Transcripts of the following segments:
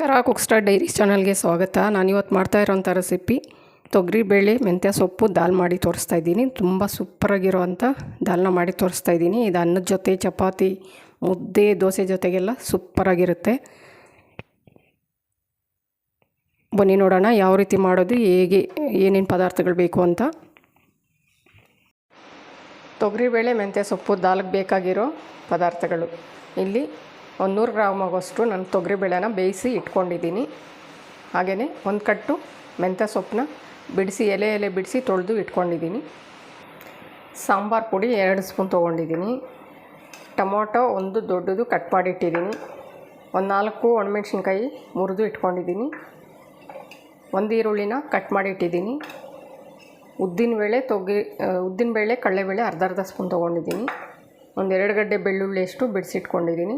ನಮಸ್ಕಾರ, ಕುಕ್ಸ್ಟಾರ್ ಡೈರಿ ಚಾನಲ್ಗೆ ಸ್ವಾಗತ. ನಾನು ಇವತ್ತು ಮಾಡ್ತಾ ಇರೋಂಥ ರೆಸಿಪಿ ತೊಗರಿಬೇಳೆ ಮೆಂತ್ಯ ಸೊಪ್ಪು, ದಾಲ್ ಮಾಡಿ ತೋರಿಸ್ತಾ ಇದ್ದೀನಿ. ತುಂಬ ಸೂಪರಾಗಿರೋವಂಥ ದಾಲ್ನ ಮಾಡಿ ತೋರಿಸ್ತಾ ಇದ್ದೀನಿ. ಇದು ಅನ್ನದ ಜೊತೆ, ಚಪಾತಿ, ಮುದ್ದೆ, ದೋಸೆ ಜೊತೆಗೆಲ್ಲ ಸೂಪರಾಗಿರುತ್ತೆ. ಬನ್ನಿ ನೋಡೋಣ ಯಾವ ರೀತಿ ಮಾಡೋದು, ಹೇಗೆ, ಏನೇನು ಪದಾರ್ಥಗಳು ಬೇಕು ಅಂತ. ತೊಗರಿಬೇಳೆ ಮೆಂತ್ಯ ಸೊಪ್ಪು, ದಾಲ್ಗೆ ಬೇಕಾಗಿರೋ ಪದಾರ್ಥಗಳು. ಇಲ್ಲಿ ಒಂದು ನೂರು ಗ್ರಾಮ್ ಆಗೋಷ್ಟು ನಾನು ತೊಗರಿಬೇಳೆನ ಬೇಯಿಸಿ ಇಟ್ಕೊಂಡಿದ್ದೀನಿ. ಹಾಗೆಯೇ ಒಂದು ಕಟ್ಟು ಮೆಂತ್ಯ ಸೊಪ್ಪನ್ನ ಬಿಡಿಸಿ, ಎಲೆ ಎಲೆ ಬಿಡಿಸಿ ತೊಳೆದು ಇಟ್ಕೊಂಡಿದ್ದೀನಿ. ಸಾಂಬಾರು ಪುಡಿ ಎರಡು ಸ್ಪೂನ್ ತೊಗೊಂಡಿದ್ದೀನಿ. ಟೊಮೊಟೊ ಒಂದು ದೊಡ್ಡದು ಕಟ್ ಮಾಡಿಟ್ಟಿದ್ದೀನಿ. ಒಂದು ನಾಲ್ಕು ಒಣಮೆಣ್ಸಿನ್ಕಾಯಿ ಮುರಿದು ಇಟ್ಕೊಂಡಿದ್ದೀನಿ. ಒಂದು ಈರುಳ್ಳಿನ ಕಟ್ ಮಾಡಿ ಬೇಳೆ ಉದ್ದಿನಬೇಳೆ ಉದ್ದಿನ ಬೇಳೆ ಕಡಲೆಬೇಳೆ ಅರ್ಧ ಅರ್ಧ ಸ್ಪೂನ್ ತೊಗೊಂಡಿದ್ದೀನಿ. ಒಂದು ಎರಡು ಗಡ್ಡೆ ಬೆಳ್ಳುಳ್ಳಿ ಅಷ್ಟು ಬಿಡಿಸಿಟ್ಕೊಂಡಿದ್ದೀನಿ.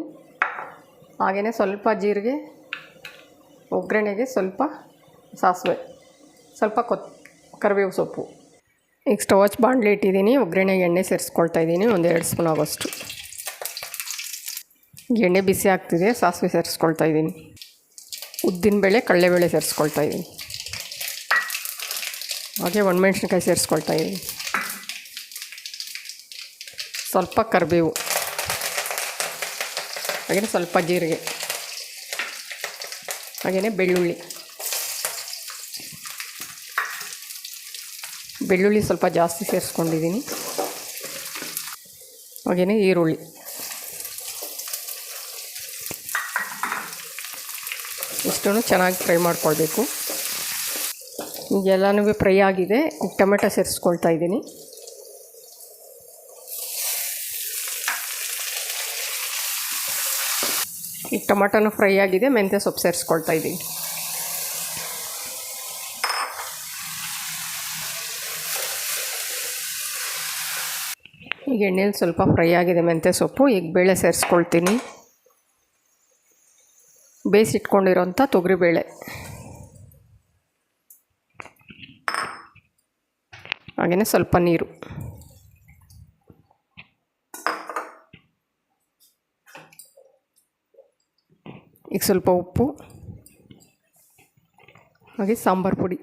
ಹಾಗೆಯೇ ಸ್ವಲ್ಪ ಜೀರಿಗೆ, ಒಗ್ಗರಣೆಗೆ ಸ್ವಲ್ಪ ಸಾಸಿವೆ, ಸ್ವಲ್ಪ ಕೊತ್, ಕರಿಬೇವು ಸೊಪ್ಪು. ಈಗ ಸ್ಟವ್ ಬಾಂಡ್ಲಿ ಇಟ್ಟಿದ್ದೀನಿ, ಒಗ್ಗರಣೆಗೆ ಎಣ್ಣೆ ಸೇರಿಸ್ಕೊಳ್ತಾ ಇದ್ದೀನಿ, ಒಂದು ಎರಡು ಸ್ಪೂನ್ ಆಗೋಷ್ಟು. ಎಣ್ಣೆ ಬಿಸಿ ಆಗ್ತಿದೆ, ಸಾಸಿವೆ ಸೇರಿಸ್ಕೊಳ್ತಾ ಇದ್ದೀನಿ. ಉದ್ದಿನಬೇಳೆ ಕಡಲೆಬೇಳೆ ಸೇರಿಸ್ಕೊಳ್ತಾ ಇದ್ದೀನಿ. ಹಾಗೆ ಒಣಮೆಣ್ಸಿನ್ಕಾಯಿ ಸೇರಿಸ್ಕೊಳ್ತಾ ಇದ್ದೀನಿ. ಸ್ವಲ್ಪ ಕರಿಬೇವು. ಹಾಗೆಯೇ ಸ್ವಲ್ಪ ಜೀರಿಗೆ ಹಾಗೆಯೇ ಬೆಳ್ಳುಳ್ಳಿ. ಬೆಳ್ಳುಳ್ಳಿ ಸ್ವಲ್ಪ ಜಾಸ್ತಿ ಸೇರಿಸ್ಕೊಂಡಿದ್ದೀನಿ. ಹಾಗೆಯೇ ಈರುಳ್ಳಿ. ಇಷ್ಟನ್ನು ಚೆನ್ನಾಗಿ ಫ್ರೈ ಮಾಡ್ಕೊಳ್ಬೇಕು. ಈಗೆಲ್ಲನೂ ಫ್ರೈ ಆಗಿದೆ. ಟೊಮೆಟೊ ಸೇರಿಸ್ಕೊಳ್ತಾ ಇದ್ದೀನಿ. ಈಗ ಟೊಮೆಟೊನು ಫ್ರೈ ಆಗಿದೆ, ಮೆಂತ್ಯ ಸೊಪ್ಪು ಸೇರಿಸ್ಕೊಳ್ತಾ ಇದ್ದೀನಿ ಈಗ ಎಣ್ಣೆಲಿ ಸ್ವಲ್ಪ ಫ್ರೈ ಆಗಿದೆ ಮೆಂತ್ಯ ಸೊಪ್ಪು, ಈಗ ಬೇಳೆ ಸೇರಿಸ್ಕೊಳ್ತೀನಿ. ಬೇಯಿಸಿಟ್ಕೊಂಡಿರೋಂಥ ತೊಗರಿಬೇಳೆ. ಹಾಗೆಯೇ ಸ್ವಲ್ಪ ನೀರು. ಈಗ ಸ್ವಲ್ಪ ಉಪ್ಪು, ಹಾಗೆ ಸಾಂಬಾರು ಪುಡಿ.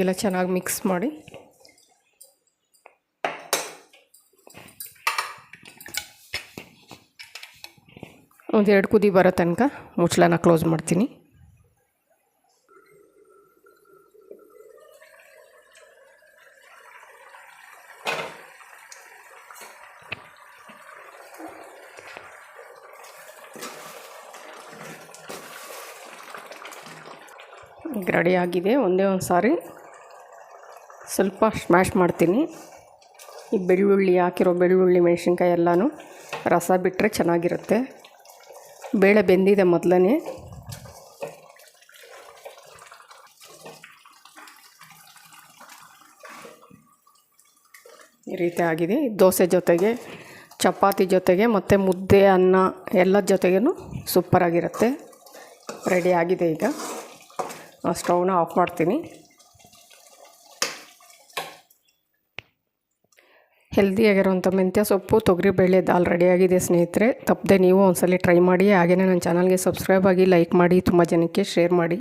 ಎಲ್ಲ ಚೆನ್ನಾಗಿ ಮಿಕ್ಸ್ ಮಾಡಿ. ಒಂದೆರಡು ಕುದಿ ಬರೋ ತನಕ ಮುಚ್ಚಳನ ಕ್ಲೋಸ್ ಮಾಡ್ತೀನಿ. ಈಗ ರೆಡಿ ಆಗಿದೆ. ಒಂದೇ ಒಂದು ಸಾರಿ ಸ್ವಲ್ಪ ಸ್ಮ್ಯಾಶ್ ಮಾಡ್ತೀನಿ. ಈ ಬೆಳ್ಳುಳ್ಳಿ, ಹಾಕಿರೋ ಬೆಳ್ಳುಳ್ಳಿ, ಮೆಣಸಿನ್ಕಾಯಿ ಎಲ್ಲನೂ ರಸ ಬಿಟ್ಟರೆ ಚೆನ್ನಾಗಿರುತ್ತೆ. ಬೇಳೆ ಬೆಂದಿದೆ ಮೊದಲನೇ. ಈ ರೀತಿ ಆಗಿದೆ. ದೋಸೆ ಜೊತೆಗೆ, ಚಪಾತಿ ಜೊತೆಗೆ ಮತ್ತು ಮುದ್ದೆ, ಅನ್ನ ಎಲ್ಲದ ಜೊತೆಗೂ ಸೂಪರಾಗಿರುತ್ತೆ ರೆಡಿ ಆಗಿದೆ ಈಗ. ಸ್ಟವ್ನ ಆಫ್ ಮಾಡ್ತೀನಿ. ಹೆಲ್ದಿಯಾಗಿರೋಂಥ ಮೆಂತ್ಯ ಸೊಪ್ಪು ತೊಗರಿಬೇಳೆ ದಾಲ್ ಆಗಿದೆ ಸ್ನೇಹಿತರೆ. ತಪ್ಪದೆ ನೀವು ಒಂದ್ಸಲ ಟ್ರೈ ಮಾಡಿ ಹಾಗೆಯೇ ನನ್ನ ಚಾನಲ್ಗೆ ಸಬ್ಸ್ಕ್ರೈಬ್ ಆಗಿ ಲೈಕ್ ಮಾಡಿ, ತುಂಬ ಜನಕ್ಕೆ ಶೇರ್ ಮಾಡಿ.